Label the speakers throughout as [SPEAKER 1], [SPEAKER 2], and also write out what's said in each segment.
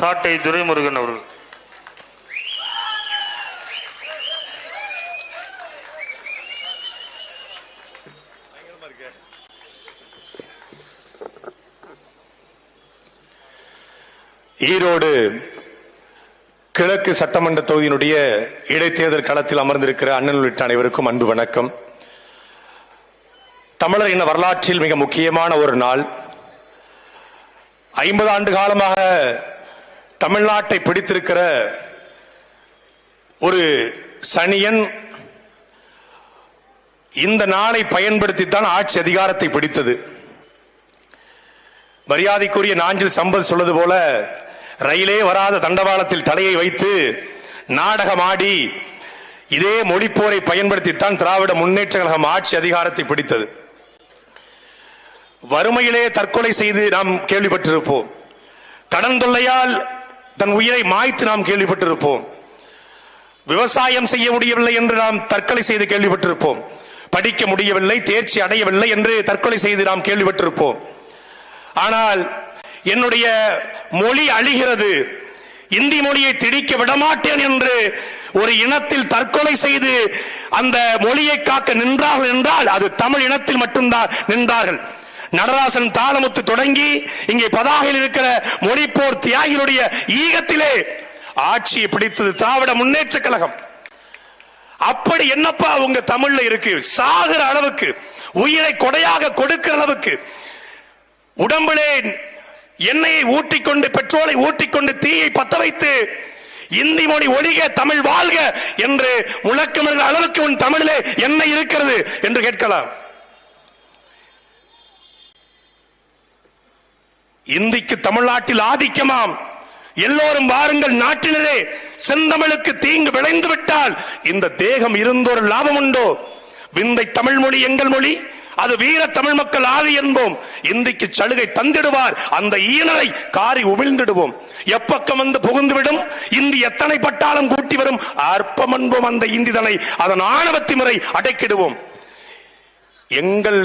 [SPEAKER 1] சாட்டை துரைமுருகன் அவர்கள் ஈரோடு கிழக்கு சட்டமன்ற தொகுதியினுடைய இடைத்தேர்தல் களத்தில் அமர்ந்திருக்கிற அண்ணன் உள்ளிட்ட அனைவருக்கும் அன்பு வணக்கம் தமிழர் இன வரலாற்றில் மிக முக்கியமான ஒரு நாள் ஐம்பது ஆண்டு காலமாக தமிழ்நாட்டை பிடித்திருக்கிற ஒரு சனியன் இந்த நாளை பயன்படுத்தி தான் ஆட்சி அதிகாரத்தை பிடித்தது மரியாதைக்குரிய நாஞ்சில் சம்பத் சொல்வது போல ரயிலே வராத தண்டவாளத்தில் தலையை வைத்து நாடகமாடி இதே மொழிப்போரை பயன்படுத்தித்தான் திராவிட முன்னேற்ற கழகம் ஆட்சி அதிகாரத்தை பிடித்தது வறுமையிலே தற்கொலை செய்து நாம் கேள்விப்பட்டிருப்போம் கடன் தொல்லையால் தன் உயிரை மாய்த்து நாம் கேள்விப்பட்டிருப்போம் விவசாயம் செய்ய முடியவில்லை என்று நாம் தற்கொலை செய்து கேள்விப்பட்டிருப்போம் படிக்க முடியவில்லை தேர்ச்சி அடையவில்லை என்று தற்கொலை செய்து நாம் கேள்விப்பட்டிருப்போம் ஆனால் என்னுடைய மொழி அழிகிறது இந்தி மொழியை திணிக்க விடமாட்டேன் என்று ஒரு இனத்தில் தற்கொலை செய்து அந்த மொழியை காக்க நின்றார்கள் என்றால் அது தமிழ் இனத்தில் மட்டும்தான் நின்றார்கள் நடராசன் தாளமுத்து தொடங்கி இங்கே பதாகையில் இருக்கிற மொழிப்போர் தியாகிகளுடைய ஈகத்திலே ஆட்சியை பிடித்தது திராவிட முன்னேற்ற கழகம் அப்படி என்னப்பா உங்க தமிழ்ல இருக்கு சாகிற அளவுக்கு உயிரை கொடையாக கொடுக்கிற அளவுக்கு உடம்பிலே எண்ணெயை ஊட்டிக்கொண்டு பெட்ரோலை ஊட்டிக்கொண்டு தீயை பத்த வைத்து இந்தி மொழி ஒழிக தமிழ் வாழ்க என்று முழக்கமிடுகிற அளவுக்கு உன் தமிழிலே என்ன இருக்கிறது என்று கேட்கலாம் இன்றைக்கு தமிழ்நாட்டில் ஆதிக்கமாம் எல்லோரும் வாருங்கள் நாட்டினரே செந்தமிழுக்கு தீங்கு விளைந்து விட்டால் இந்த தேகம் இருந்தொரு லாபம் உண்டோ விந்தை தமிழ் மொழி எங்கள் மொழி அது வீர தமிழ் மக்கள் ஆவி என்போம் இன்றைக்கு சலுகை தந்திடுவார் அந்த ஈனரை காரி உமிழ்ந்திடுவோம் எப்பக்கம் வந்து புகுந்துவிடும் இந்தி எத்தனை பட்டாலும் கூட்டி வரும் அற்பம் என்போம் அந்த இந்திதனை அதன் ஆணவத்தி முறை அடைக்கிடுவோம் எங்கள்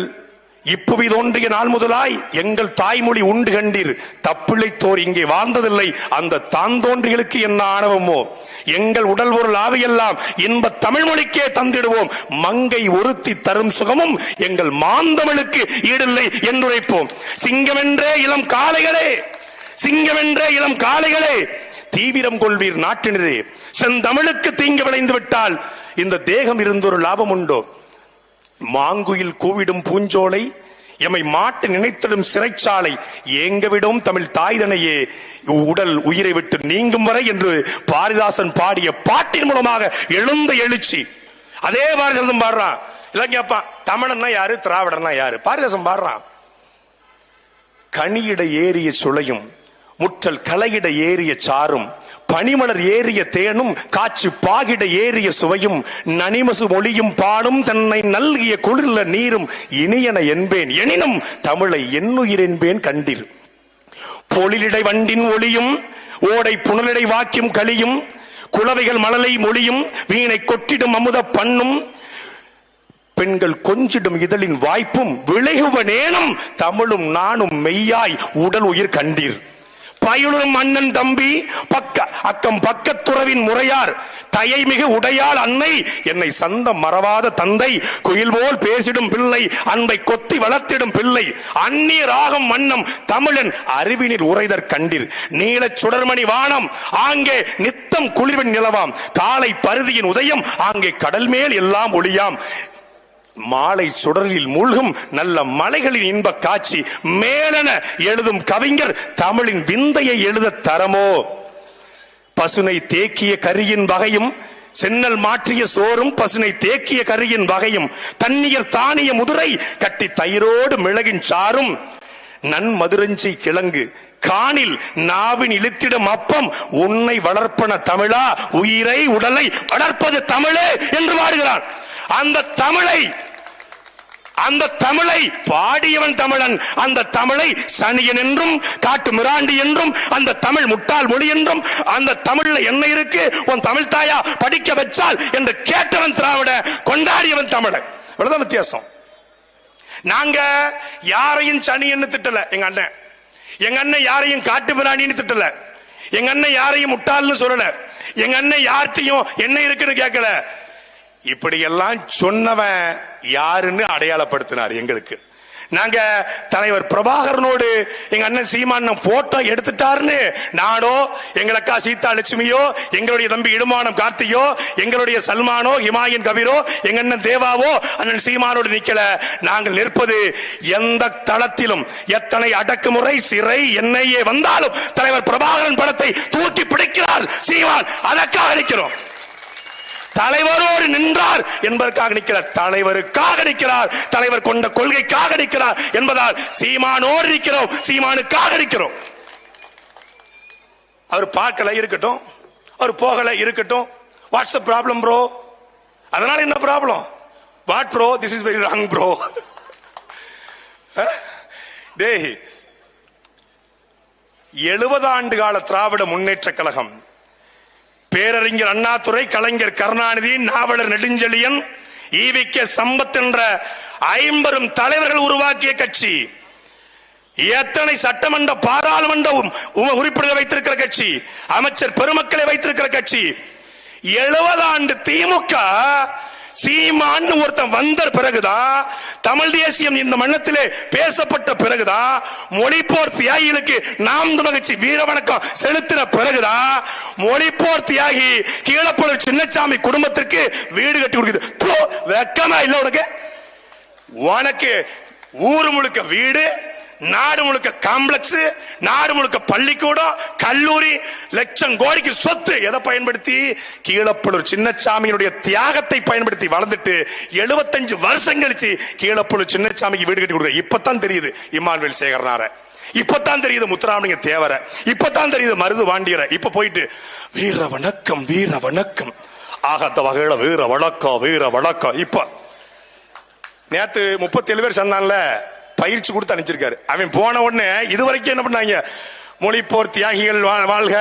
[SPEAKER 1] இப்புவி தோன்றிய நாள் முதலாய் எங்கள் தாய்மொழி உண்டு கண்டீர் தப்பிழைத்தோர் இங்கே வாழ்ந்ததில்லை அந்த தாந்தோன்றிகளுக்கு என்ன ஆணவமோ எங்கள் உடல் பொருள் ஆவையெல்லாம் இன்ப தமிழ் மொழிக்கே தந்திடுவோம் மங்கை ஒருத்தி தரும் சுகமும் எங்கள் மாந்தமிழுக்கு ஈடில்லை என்றுரைப்போம் சிங்கமென்றே இளம் காளைகளே சிங்கமென்றே இளம் காளைகளே தீவிரம் கொள்வீர் நாட்டினரே செந்தமிழுக்கு தீங்கு விளைந்து விட்டால் இந்த தேகம் இருந்தொரு லாபம் உண்டோ மாங்குயில் கூவிடும் பூஞ்சோலை எம்மை மாட்டு நினைத்திடும் சிறைச்சாலை ஏங்கவிடும் தமிழ் தாய்தனையே உடல் உயிரை விட்டு நீங்கும் வரை என்று பாரிதாசன் பாடிய பாட்டின் மூலமாக எழுந்த எழுச்சி அதே பாரதிதாசன் பாடுறான் இல்ல கேப்பான் தமிழன்னா யாரு திராவிடன்னா யாரு பாரதிதாசன் பாடுறான் கனியிட ஏறிய சுளையும் முற்றல் கலையிட ஏறிய சாரும் பனிமலர் ஏறிய தேனும் காச்சு பாகிட ஏறிய சுவையும் நனிமசு மொழியும் பாடும் தன்னை நல்கிய குளிர்ல நீரும் இனியன என்பேன் எனினும் தமிழை என்னுயிர் என்பேன் கண்டீர் பொழிலிடை வண்டின் ஒளியும் ஓடை புனலிடை வாக்கியும் களியும் குளவைகள் மழலை மொழியும் வீணை கொட்டிடும் அமுத பண்ணும் பெண்கள் கொஞ்சிடும் இதழின் வாய்ப்பும் விளைகுவ நேனும் தமிழும் நானும் மெய்யாய் உடல் உயிர் கண்டீர் பயிலும் அண்ணன் தம்பி பக்க அக்கம் பக்கத்துறவின் முறையார் தயை மிகு உடையாள் அன்னை என்னை சந்தம் மறவாத தந்தை குயில் போல் பேசிடும் பிள்ளை அன்பை கொத்தி வளர்த்திடும் பிள்ளை அந்நிய ராகம் மன்னம் தமிழன் அறிவினில் உரைதற் கண்டில் நீலச் சுடர்மணி வானம் ஆங்கே நித்தம் குளிர்வின் நிலவாம் காலை பருதியின் உதயம் ஆங்கே கடல் மேல் எல்லாம் ஒளியாம் மாலை சுடரில் மூழ்கும் நல்ல மலைகளின் இன்ப காட்சி மேலென எழுதும் கவிஞர் தமிழின் விந்தையை எழுத தரமோ பசுனை தேக்கிய கரியின் வகையும் சென்னல் மாற்றிய சோறும் பசுனை தேக்கிய கரியின் வகையும் தண்ணீர் தானிய முதுரை கட்டி தயிரோடு மிளகின் சாரும் மதுரஞ்சி கிழங்கு காணில் நாவின் இழுத்திடும் அப்பம் உன்னை வளர்ப்பன தமிழா உயிரை உடலை வளர்ப்பது தமிழே என்று வாடுகிறான் அந்த தமிழை அந்த தமிழை பாடியவன் தமிழன் அந்த தமிழை சனியன் என்றும் காட்டு மிராண்டி என்றும் அந்த தமிழ் முட்டாள் மொழி என்றும் அந்த தமிழ்ல என்ன இருக்கு உன் தமிழ் தாயா படிக்க வச்சால் என்று கேட்டவன் திராவிட கொண்டாடியவன் தமிழன் வித்தியாசம் நாங்க யாரையும் சனி என்று திட்டல எங்க அண்ணன் எங்க அண்ணன் யாரையும் காட்டு பிராணின்னு திட்டல எங்க அண்ணன் யாரையும் முட்டாள்னு சொல்லல எங்க அண்ணன் யார்த்தையும் என்ன இருக்குன்னு கேட்கல இப்படி எல்லாம் சொன்னவன் யாருன்னு அடையாளப்படுத்தினார் எங்களுக்கு நாங்க தலைவர் பிரபாகரனோடு எங்க அண்ணன் சீமான் போட்டோ எடுத்துட்டாருன்னு நானோ எங்களக்கா சீதா லட்சுமியோ எங்களுடைய தம்பி இடுமானம் கார்த்தியோ எங்களுடைய சல்மானோ ஹிமாயன் கபீரோ எங்க அண்ணன் தேவாவோ அண்ணன் சீமானோடு நிக்கல நாங்கள் நிற்பது எந்த தளத்திலும் எத்தனை அடக்குமுறை சிறை என்னையே வந்தாலும் தலைவர் பிரபாகரன் படத்தை தூக்கி பிடிக்கிறார் சீமான் அதற்காக நிற்கிறோம் தலைவரோடு நின்றார் என்பதற்காக நிற்கிறார் தலைவருக்காக நிற்கிறார் தலைவர் கொண்ட கொள்கைக்காக நிற்கிறார் என்பதால் சீமானோடு நிற்கிறோம் சீமானுக்காக நிற்கிறோம் அவர் பார்க்கல இருக்கட்டும் அவர் போகல இருக்கட்டும் வாட்ஸ்அப் ப்ராப்ளம் ப்ரோ அதனால என்ன problem what bro this is very wrong bro எழுபது ஆண்டு கால திராவிட முன்னேற்ற கழகம் பேரறிஞர் அண்ணாதுரை கலைஞர் கருணாநிதி நாவலர் நெடுஞ்செழியன் ஈவி சம்பத் என்ற ஐம்பரும் தலைவர்கள் உருவாக்கிய கட்சி எத்தனை சட்டமன்ற பாராளுமன்றம் உறுப்பினர்கள் வைத்திருக்கிற கட்சி அமைச்சர் பெருமக்களை வைத்திருக்கிற கட்சி எழுபது ஆண்டு திமுக சீமான்னு ஒருத்தன் வந்த பிறகுதான் தமிழ் தேசியம் இந்த மன்னத்திலே பேசப்பட்ட பிறகுதான் மொழிப்போர் தியாகிகளுக்கு நாம் மகிழ்ச்சி வீர வணக்கம் செலுத்தின பிறகுதான் மொழிப்போர் தியாகி கீழப்பொழு சின்னசாமி குடும்பத்திற்கு வீடு கட்டி கொடுக்குது வெக்கமா இல்ல உனக்கு உனக்கு ஊர் முழுக்க வீடு நாடு முழுக்க காம்ப்ளெக்ஸ் நாடு முழுக்க பள்ளிக்கூடம் கல்லூரி லட்சம் கோடிக்கு சொத்து எதை பயன்படுத்தி கீழப்பழூர் சின்னச்சாமியினுடைய தியாகத்தை பயன்படுத்தி வளர்ந்துட்டு எழுபத்தஞ்சு வருஷம் கழிச்சு கீழப்பழூர் சின்னச்சாமிக்கு வீடு கட்டி கொடுக்க இப்பதான் தெரியுது இம்மானுவேல் சேகரனார இப்பதான் தெரியுது முத்துராமலிங்க தேவர இப்பதான் தெரியுது மருது வாண்டியர இப்ப போயிட்டு வீர வணக்கம் வீர வணக்கம் ஆகத்த வகையில வீர வழக்கம் வீர வழக்கம் இப்ப நேத்து முப்பத்தி ஏழு பேர் சொன்னான்ல பயிற்சி கொடுத்து அனுப்பிச்சிருக்காரு அவன் போன உடனே இது வரைக்கும் என்ன பண்ணாங்க மொழிப்போர் தியாகிகள் வாழ்க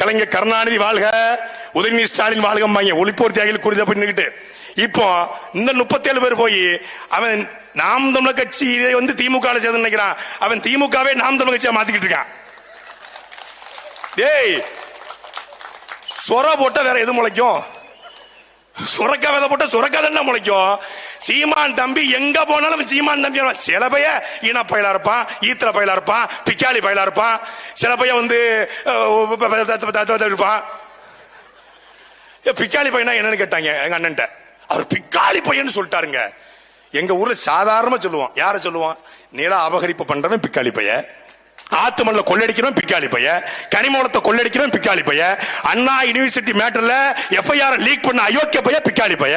[SPEAKER 1] கலைஞர் கருணாநிதி வாழ்க உதயநிதி ஸ்டாலின் வாழ்கம்பாங்க ஒளிப்போர் தியாகிகள் குறித்து அப்படின்னுக்கிட்டு இப்போ இந்த முப்பத்தேழு பேர் போய் அவன் நாம் தமிழக கட்சி வந்து திமுக சேர்ந்து நினைக்கிறான் அவன் திமுகவே நாம் தமிழர் கட்சியா மாத்திக்கிட்டு இருக்கான் டேய் சொர போட்டா வேற எது முளைக்கும் சுரக்க விதை போட்டு சுரக்க தண்டை முளைக்கும் சீமான் தம்பி எங்க போனாலும் சீமான் தம்பி சில பைய ஈன பயிலா இருப்பான் ஈத்திர பயிலா இருப்பான் பிக்காளி பயிலா இருப்பான் சில பைய வந்து இருப்பான் பிக்காளி பையனா என்னன்னு கேட்டாங்க எங்க அண்ணன்ட்ட அவர் பிக்காளி பையன் சொல்லிட்டாருங்க எங்க ஊர்ல சாதாரணமா சொல்லுவான் யார சொல்லுவான் நீளா அபகரிப்பு பண்றவன் பிக்காளி பையன் ஆத்து மண்ணில் கொள்ளடிக்கிறோம் பிக்காளி பைய கனிமூலத்தை கொள்ளடிக்கிறோம் பிக்காளி பைய அண்ணா யூனிவர்சிட்டி மேட்டர்ல எஃப்ஐஆர் லீக் பண்ண அயோக்கிய பைய பிக்காளி பைய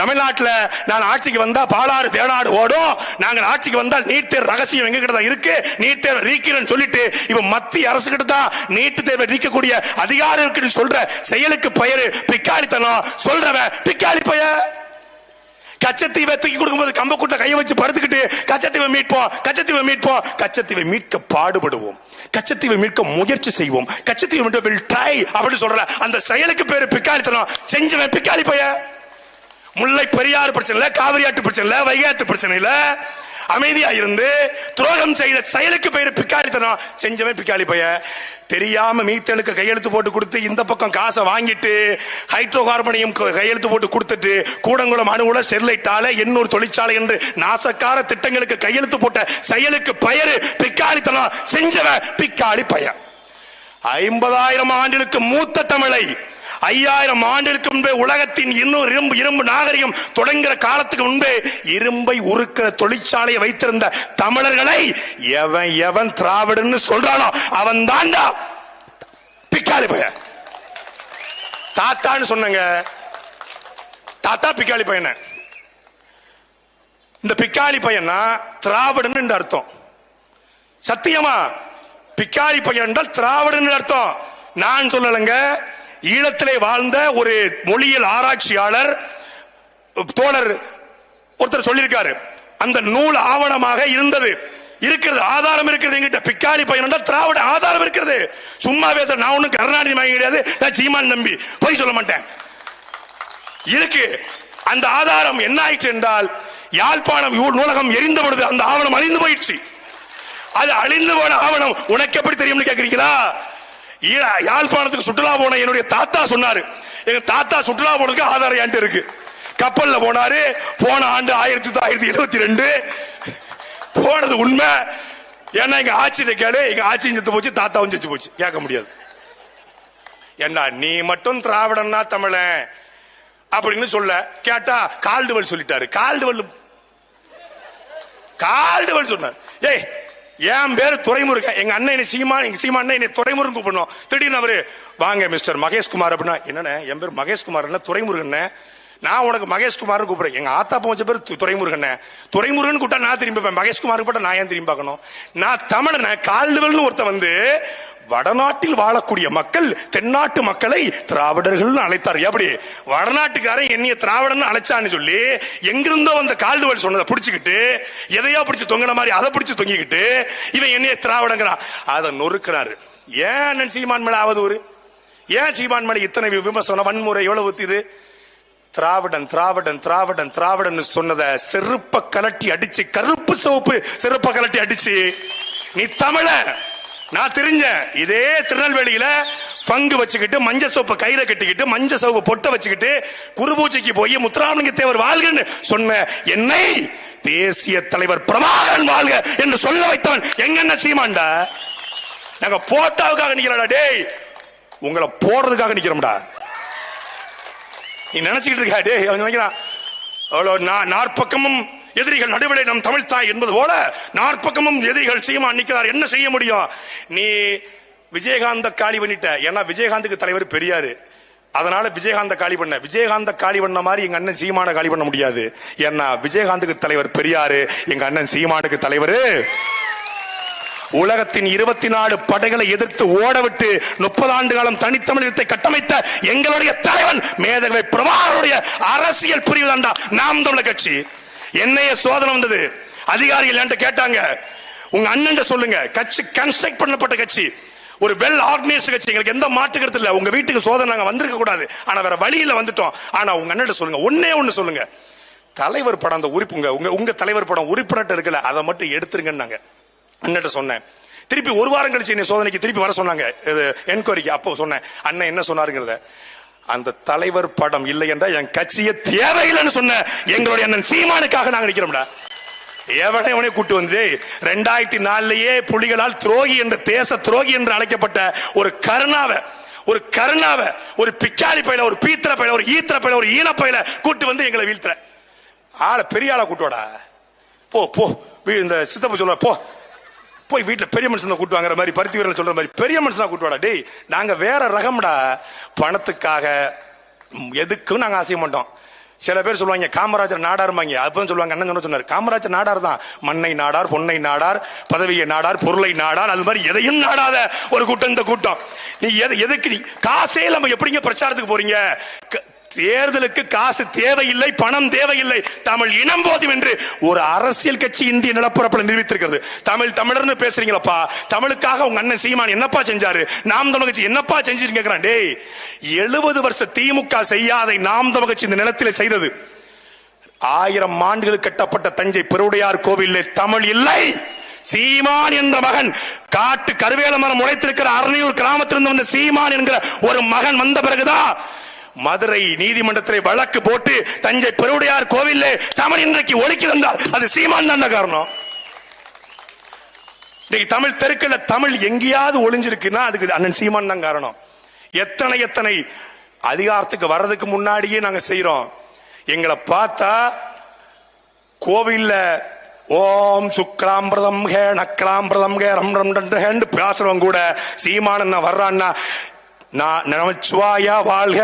[SPEAKER 1] தமிழ்நாட்டில் நான் ஆட்சிக்கு வந்தா பாலாறு தேனாடு ஓடும் நாங்கள் ஆட்சிக்கு வந்தால் நீட் தேர் ரகசியம் எங்க கிட்ட தான் இருக்கு நீட் தேர் ரீக்கிறேன்னு சொல்லிட்டு இப்ப மத்திய அரசு கிட்ட தான் நீட் தேர்வை ரீக்கக்கூடிய அதிகாரம் இருக்குன்னு சொல்ற செயலுக்கு பெயர் பிக்காளித்தனம் சொல்றவன் பிக்காளி பையன் கச்சத்தீவை தூக்கி கொடுக்கும்போது கம்பக்கூட்ட கையை வச்சு படுத்துக்கிட்டு கச்சத்தீவை மீட்போம் கச்சத்தீவை மீட்போம் கச்சத்தீவை மீட்க பாடுபடுவோம் கச்சத்தீவை மீட்க முயற்சி செய்வோம் கச்சத்தீவை மீட்க வில் ட்ரை அப்படின்னு சொல்ற அந்த செயலுக்கு பேரு பிக்காளித்தனம் செஞ்சவன் பிக்காளி போய முல்லை பெரியாறு பிரச்சனை இல்லை காவிரி ஆட்டு பிரச்சனை இல்லை வைகாத்து பிரச்சனை இல்லை அமைதியா இருந்து துரோகம் செய்த செயலுக்கு பெயர் பிக்காலித்தனம் செஞ்சவன் பிக்காலி பைய தெரியாம மீத்தனுக்கு கையெழுத்து போட்டு கொடுத்து இந்த பக்கம் காசை வாங்கிட்டு ஹைட்ரோ கார்பனையும் கையெழுத்து போட்டு கொடுத்துட்டு கூடங்குளம் அணுகுல ஸ்டெர்லைட் ஆலை எண்ணூர் தொழிற்சாலை என்று நாசக்கார திட்டங்களுக்கு கையெழுத்து போட்ட செயலுக்கு பெயர் பிக்காலித்தனம் செஞ்சவன் பிக்காலி பைய ஐம்பதாயிரம் ஆண்டுகளுக்கு மூத்த தமிழை ஐயாயிரம் ஆண்டிற்கு முன்பே உலகத்தின் இன்னும் இரும்பு இரும்பு நாகரிகம் தொடங்குகிற காலத்துக்கு முன்பே இரும்பை உருக்கிற தொழிற்சாலையை வைத்திருந்த தமிழர்களை எவன் எவன் திராவிடன்னு சொல்றானோ அவன் தாண்டா பிக்காளி பையன் தாத்தான்னு சொன்னங்க தாத்தா பிக்காளி பையனை இந்த பிக்காளி பையனா திராவிடன் அர்த்தம் சத்தியமா பிக்காரி பையன் என்றால் திராவிடன் அர்த்தம் நான் சொல்லலைங்க ஈழத்திலே வாழ்ந்த ஒரு மொழியியல் ஆராய்ச்சியாளர் தோழர் ஒருத்தர் சொல்லியிருக்காரு அந்த நூல் ஆவணமாக இருந்தது இருக்கிறது ஆதாரம் இருக்கிறது எங்கிட்ட பிக்காரி பையன் திராவிட ஆதாரம் இருக்கிறது சும்மா பேச நான் ஒன்றும் கருணாநிதி மகன் கிடையாது நான் சீமான் நம்பி போய் சொல்ல மாட்டேன் இருக்கு அந்த ஆதாரம் என்ன ஆயிற்று என்றால் யாழ்ப்பாணம் நூலகம் எரிந்த பொழுது அந்த ஆவணம் அழிந்து போயிடுச்சு அது அழிந்து போன ஆவணம் உனக்கு எப்படி தெரியும்னு கேக்குறீங்களா யாழ்ப்பாணத்துக்கு சுற்றுலா போன என்னுடைய தாத்தா சொன்னாரு எங்க தாத்தா சுற்றுலா போனதுக்கு ஆதாரம் ஏன்ட்டு இருக்கு கப்பல்ல போனாரு போன ஆண்டு ஆயிரத்தி தொள்ளாயிரத்தி எழுபத்தி ரெண்டு போனது உண்மை ஏன்னா எங்க ஆட்சியில கேளு எங்க ஆட்சியும் செத்து போச்சு தாத்தா செத்து போச்சு கேட்க முடியாது ஏண்டா நீ மட்டும் திராவிடன்னா தமிழன் அப்படின்னு சொல்ல கேட்டா கால்டுவல் சொல்லிட்டாரு கால்டுவல் கால்டுவல் சொன்னார் ஏய் என் பேர் துறைமுருகன் எங்க அண்ணன் என்ன சீமா எங்க சீமா அண்ணன் என்னை துறைமுருகன் கூப்பிடணும் திடீர்னு அவரு வாங்க மிஸ்டர் மகேஷ்குமார் அப்படின்னா என்னென்ன என் பேர் மகேஷ்குமார் என்ன துறைமுருகன் நான் உனக்கு மகேஷ்குமார் கூப்பிடுறேன் எங்க ஆத்தா போச்ச பேர் துறைமுருகன் துறைமுருகன் கூட்டா நான் திரும்பிப்பேன் மகேஷ்குமார் கூட்ட நான் ஏன் திரும்பி பார்க்கணும் நான் தமிழன கால்டுவல்னு ஒருத்த வந்து வடநாட்டில் வாழக்கூடிய மக்கள் தென்னாட்டு மக்களை திராவிடர்கள் அழைத்தார் எப்படி வடநாட்டுக்காரன் என்னைய திராவிடன் அழைச்சான்னு சொல்லி எங்கிருந்தோ வந்த கால்டுவல் சொன்னதை பிடிச்சிக்கிட்டு எதையோ பிடிச்சு தொங்கின மாதிரி அதை பிடிச்சு தொங்கிக்கிட்டு இவன் என்னைய திராவிடங்கிறான் அதை நொறுக்கிறாரு ஏன் சீமான் மேல ஒரு ஏன் சீமான் மேல இத்தனை விமர்சனம் வன்முறை எவ்வளவு இது திராவிடன் திராவிடன் திராவிடன் திராவிடன் சொன்னத செருப்ப கலட்டி அடிச்சு கருப்பு சோப்பு செருப்ப கலட்டி அடிச்சு நீ தமிழ நான் தெரிஞ்சேன் இதே திருநெல்வேலியில பங்கு வச்சுக்கிட்டு மஞ்ச சோப்பு கையில கட்டிக்கிட்டு மஞ்ச சோப்பு பொட்டை வச்சுக்கிட்டு குருபூஜைக்கு போய் முத்துராமலிங்க தேவர் வாழ்கன்னு சொன்ன என்னை தேசிய தலைவர் பிரபாகரன் வாழ்க என்று சொல்ல வைத்தவன் என்ன சீமாண்டா நாங்க போட்டாவுக்காக நிக்கிறடா டேய் உங்களை போடுறதுக்காக நிக்கிறோம்டா நீ நினைச்சுக்கிட்டு இருக்கா டேய் நினைக்கிறான் அவ்வளோ நான் நாற்பக்கமும் எதிரிகள் நடுவில் நம் தமிழ் தாய் என்பது போல நாற்பக்கமும் எதிரிகள் சீமான் நிற்கிறார் என்ன செய்ய முடியும் நீ விஜயகாந்த காலி பண்ணிட்ட ஏன்னா விஜயகாந்துக்கு தலைவர் பெரியாரு அதனால விஜயகாந்த காலி பண்ண விஜயகாந்த காலி பண்ண மாதிரி எங்க அண்ணன் சீமான காலி பண்ண முடியாது ஏன்னா விஜயகாந்துக்கு தலைவர் பெரியாரு எங்க அண்ணன் சீமானுக்கு தலைவர் உலகத்தின் இருபத்தி நாலு படைகளை எதிர்த்து ஓடவிட்டு முப்பது ஆண்டு காலம் தனித்தமிழத்தை கட்டமைத்த எங்களுடைய தலைவன் மேதகவை பிரபாகருடைய அரசியல் பிரிவு தாண்டா நாம் தமிழர் கட்சி என்னைய சோதனை வந்தது அதிகாரிகள் என்கிட்ட கேட்டாங்க உங்க அண்ணன் சொல்லுங்க கட்சி கன்ஸ்ட்ரக்ட் பண்ணப்பட்ட கட்சி ஒரு வெல் ஆர்கனைஸ்ட் கட்சி எங்களுக்கு எந்த கருத்து இல்லை உங்க வீட்டுக்கு சோதனை நாங்கள் வந்திருக்க கூடாது ஆனா வேற வழியில வந்துட்டோம் ஆனா உங்க அண்ணன் சொல்லுங்க ஒன்னே ஒண்ணு சொல்லுங்க தலைவர் படம் அந்த உறுப்புங்க உங்க உங்க தலைவர் படம் உறுப்பினர் இருக்குல்ல அதை மட்டும் எடுத்துருங்கன்னாங்க அண்ணன் சொன்னேன் திருப்பி ஒரு வாரம் கழிச்சு என்ன சோதனைக்கு திருப்பி வர சொன்னாங்க என்கொயரிக்கு அப்போ சொன்னேன் அண்ணன் என்ன சொன்னாருங்கிறத அந்த தலைவர் படம் இல்லை என்றால் என் கட்சியை தேவையில்லைன்னு சொன்ன எங்களுடைய அண்ணன் சீமானுக்காக நாங்கள் நிற்கிறோம்டா எவனை இவனை கூட்டு வந்து ரெண்டாயிரத்தி நாலுலயே புலிகளால் துரோகி என்று தேச துரோகி என்று அழைக்கப்பட்ட ஒரு கருணாவை ஒரு கருணாவை ஒரு பிக்காளி பயில ஒரு பீத்திர பயில ஒரு ஈத்திர பயில ஒரு ஈன பயில கூட்டு வந்து எங்களை வீழ்த்துற ஆளை பெரிய ஆளை கூட்டுவாடா போ போ இந்த சித்தப்ப சொல்லுவா போ போய் வீட்டில் பெரிய மனுஷன் கூட்டு வாங்குற மாதிரி பருத்தி வீரர்கள் சொல்ற மாதிரி பெரிய மனுஷனா கூட்டு வாடா டேய் நாங்க வேற ரகம்டா பணத்துக்காக எதுக்கும் நாங்க ஆசைய மாட்டோம் சில பேர் சொல்லுவாங்க காமராஜர் நாடாருமாங்க அப்போ சொல்லுவாங்க அண்ணன் சொன்னார் காமராஜர் நாடார் தான் மண்ணை நாடார் பொன்னை நாடார் பதவியை நாடார் பொருளை நாடார் அது மாதிரி எதையும் நாடாத ஒரு கூட்டம் இந்த கூட்டம் நீ எதை எதுக்கு நீ காசே நம்ம எப்படிங்க பிரச்சாரத்துக்கு போறீங்க தேர்தலுக்கு காசு தேவையில்லை பணம் தேவையில்லை தமிழ் இனம் போதும் என்று ஒரு அரசியல் கட்சி இந்திய நிலப்பரப்பில் நிரூபித்திருக்கிறது தமிழ் தமிழர்னு பேசுறீங்களப்பா தமிழுக்காக உங்க அண்ணன் சீமான் என்னப்பா செஞ்சாரு நாம் தமிழ் கட்சி என்னப்பா செஞ்சு கேட்கிறான் டேய் எழுபது வருஷ திமுக செய்யாதை நாம் தமிழ் கட்சி இந்த நிலத்தில் செய்தது ஆயிரம் ஆண்டுகள் கட்டப்பட்ட தஞ்சை பெருவுடையார் கோவிலில் தமிழ் இல்லை சீமான் என்ற மகன் காட்டு கருவேல மரம் உழைத்திருக்கிற அறுநூறு கிராமத்திலிருந்து வந்த சீமான் என்கிற ஒரு மகன் வந்த பிறகுதான் மதுரை நீதிமன்றத்தில் வழக்கு போட்டு தஞ்சை பெருவுடையார் கோவில் தமிழ் இன்றைக்கு ஒழிக்க வந்தால் அது சீமான் தான் காரணம் இன்னைக்கு தமிழ் தெருக்கல்ல தமிழ் எங்கேயாவது ஒளிஞ்சிருக்குன்னா அதுக்கு அண்ணன் சீமான் தான் காரணம் எத்தனை எத்தனை அதிகாரத்துக்கு வர்றதுக்கு முன்னாடியே நாங்க செய்யறோம் எங்களை பார்த்தா கோவில்ல ஓம் சுக்லாம்பிரதம் ஹே பிரதம் ஹே ரம் ரம் ஹேண்டு பேசுறவங்க கூட சீமானண்ணா வர்றான்னா நமச்சிவாயா வாழ்க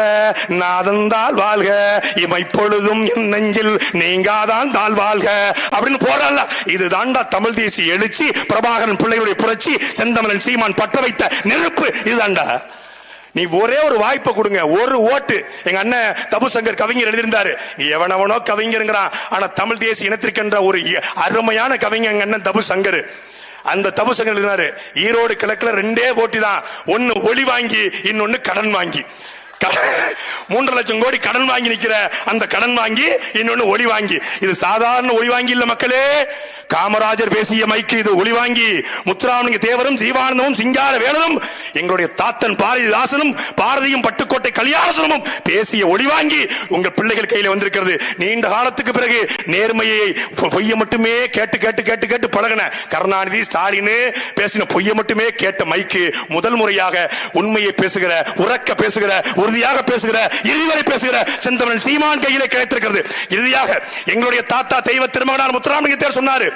[SPEAKER 1] நாதந்தால் வாழ்க இமைப்பொழுதும் என் நெஞ்சில் நீங்காதான் தால் வாழ்க அப்படின்னு போறாள் இது தாண்டா தமிழ் தேசி எழுச்சி பிரபாகரன் பிள்ளைகளுடைய புரட்சி செந்தமலன் சீமான் பற்ற வைத்த நெருப்பு இதுதாண்டா நீ ஒரே ஒரு வாய்ப்பை கொடுங்க ஒரு ஓட்டு எங்க அண்ணன் தபுசங்கர் கவிஞர் எழுதியிருந்தாரு எவனவனோ கவிஞருங்கிறான் ஆனா தமிழ் தேசிய இனத்திற்கின்ற ஒரு அருமையான கவிஞர் எங்க அண்ணன் தபுசங்கர் அந்த தபுசங்கர் எழுதினாரு ஈரோடு கிழக்குல ரெண்டே போட்டி தான் ஒன்னு ஒளி வாங்கி இன்னொன்னு கடன் வாங்கி மூன்று லட்சம் கோடி கடன் வாங்கி நிக்கிற அந்த கடன் வாங்கி இன்னொன்னு ஒளி வாங்கி இது சாதாரண ஒளி வாங்கி இல்ல மக்களே காமராஜர் பேசிய மைக்கு இது ஒளி வாங்கி முத்துராமலிங்க தேவரும் ஜீவானந்தமும் சிங்கார வேலனும் எங்களுடைய தாத்தன் பாரதிதாசனும் பாரதியும் பட்டுக்கோட்டை கல்யாணசனமும் பேசிய ஒளி வாங்கி உங்க பிள்ளைகள் கையில வந்திருக்கிறது நீண்ட காலத்துக்கு பிறகு நேர்மையை பொய்ய மட்டுமே கேட்டு கேட்டு கேட்டு கேட்டு பழகின கருணாநிதி ஸ்டாலின் பேசின பொய்ய மட்டுமே கேட்ட மைக்கு முதல் முறையாக உண்மையை பேசுகிற உறக்க பேசுகிற உறுதியாக பேசுகிற இறுதிவரை பேசுகிற செந்தமிழ் சீமான் கையிலே கிடைத்திருக்கிறது இறுதியாக எங்களுடைய தாத்தா தெய்வ திருமகனார் தேர் சொன்னாரு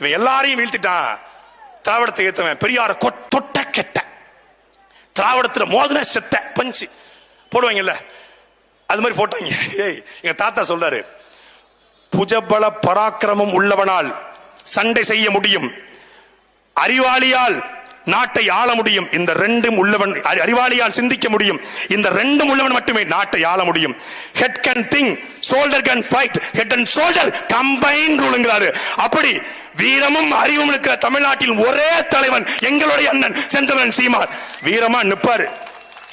[SPEAKER 1] இவன் எல்லாரையும் வீழ்த்திட்டான் திராவிடத்தை ஏத்தவன் பெரியார தொட்ட கெட்ட திராவிடத்துல மோதன செத்த பஞ்சு போடுவாங்கல்ல அது மாதிரி போட்டாங்க ஏய் எங்க தாத்தா சொல்றாரு புஜபல பராக்கிரமம் உள்ளவனால் சண்டை செய்ய முடியும் அறிவாளியால் நாட்டை ஆள முடியும் இந்த ரெண்டும் உள்ளவன் அறிவாளியால் சிந்திக்க முடியும் இந்த ரெண்டும் உள்ளவன் மட்டுமே நாட்டை ஆள முடியும் head can think shoulder can fight head and shoulder combine ரூலுங்கிறாரு அப்படி வீரமும் அறிவும் இருக்கிற தமிழ்நாட்டில் ஒரே தலைவன் எங்களுடைய அண்ணன் செந்தமன் சீமார் வீரமா நிப்பாரு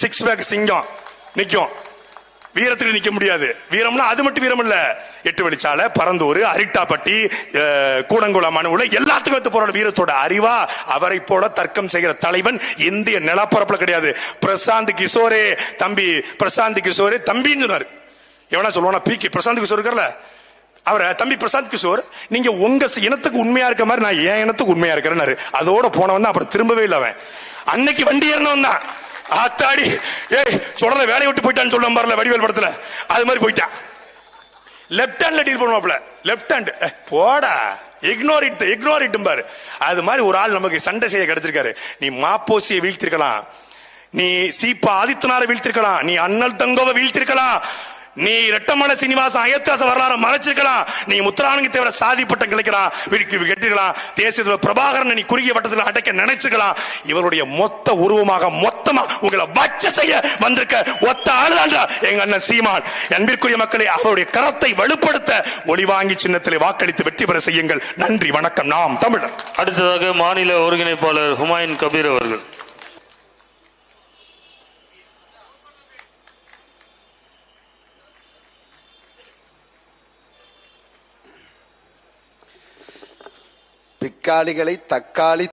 [SPEAKER 1] சிக்ஸ் பேக் சிங்கம் நிற்கும் வீரத்தில் நிற்க முடியாது வீரம்னா அது மட்டும் வீரம் இல்லை எட்டு வெளிச்சாலை பரந்தூர் அரிட்டாப்பட்டி கூடங்குளம் அணுல எல்லாத்துக்கும் எடுத்து போராட வீரத்தோட அறிவா அவரை போல தர்க்கம் செய்கிற தலைவன் இந்திய நிலப்பரப்புல கிடையாது பிரசாந்த் கிஷோரே தம்பி பிரசாந்த் கிஷோரே தம்பின்னு சொன்னார் எவனா பி கே பிரசாந்த் கிஷோர் இருக்கல அவரை தம்பி பிரசாந்த் கிஷோர் நீங்க உங்க இனத்துக்கு உண்மையா இருக்க மாதிரி நான் என் இனத்துக்கு உண்மையா இருக்கிறேன்னாரு அதோட போனவன் அப்புறம் திரும்பவே இல்லை அவன் அன்னைக்கு வண்டி ஏறினவன் தான் ஆத்தாடி ஏய் சொல்ற வேலையை விட்டு போயிட்டான்னு சொல்ல பாருல வடிவேல் படத்துல அது மாதிரி போயிட்டான் லெஃப்ட் ஹேண்ட்ல டீல் பண்ணுவாப்ல லெஃப்ட் ஹேண்ட் போடா இக்னோர் இட் இக்னோர் இட் பாரு அது மாதிரி ஒரு ஆள் நமக்கு சண்டை செய்ய கிடைச்சிருக்காரு நீ மாப்போசியை வீழ்த்திருக்கலாம் நீ சீப்பா ஆதித்தனார வீழ்த்திருக்கலாம் நீ அண்ணல் தங்கோவை வீழ்த்திருக்கலாம் நீ இரட்டமலை சீனிவாச அயத்தாச வரலாறு மறைச்சிருக்கலாம் நீ முத்துராமலிங்க தேவர சாதி பட்டம் கிடைக்கலாம் கெட்டிருக்கலாம் தேசிய பிரபாகரன் நீ குறுகிய வட்டத்தில் அடைக்க நினைச்சுக்கலாம் இவருடைய மொத்த உருவமாக மொத்தமா உங்களை வச்ச செய்ய வந்திருக்க ஒத்த ஆளுதாண்டா எங்க அண்ணன் சீமான் அன்பிற்குரிய மக்களை அவருடைய கரத்தை வலுப்படுத்த ஒளிவாங்கி சின்னத்தில் வாக்களித்து வெற்றி பெற செய்யுங்கள் நன்றி வணக்கம் நாம் தமிழர் அடுத்ததாக மாநில ஒருங்கிணைப்பாளர் ஹுமாயின் கபீர் அவர்கள் தக்காளிகளை தக்காளி